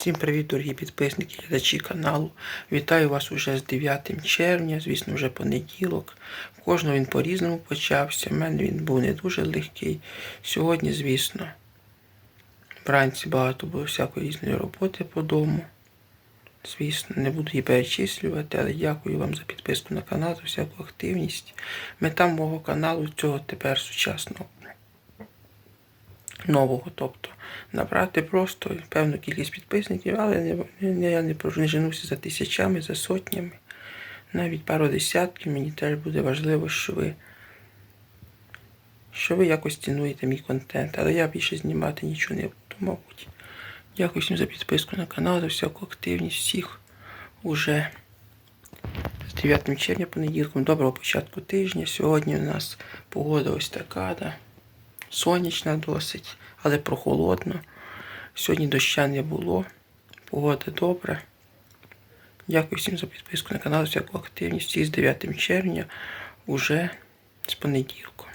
Всім привіт, дорогі підписники, глядачі каналу. Вітаю вас уже з 9 червня, звісно, вже понеділок. Кожного він по-різному почався. У мене він був не дуже легкий. Сьогодні, звісно, вранці багато було всякої різної роботи по дому. Звісно, не буду її перечислювати, але дякую вам за підписку на канал, за всяку активність. Мета мого каналу цього тепер сучасного нового, тобто набрати просто певну кількість підписників, але я не женуся за тисячами, за сотнями, навіть пару десятків. Мені теж буде важливо, що ви, що ви якось цінуєте мій контент, але я більше знімати нічого не буду, мабуть. Дякую всім за підписку на канал, за всяку активність всіх уже з 9 червня понеділком. Доброго початку тижня. Сьогодні у нас погода ось така. Да? сонячна досить, але прохолодно. Сьогодні доща не було. Погода добра. Дякую всім за підписку на канал, всяку активність. І з 9 червня уже з понеділка.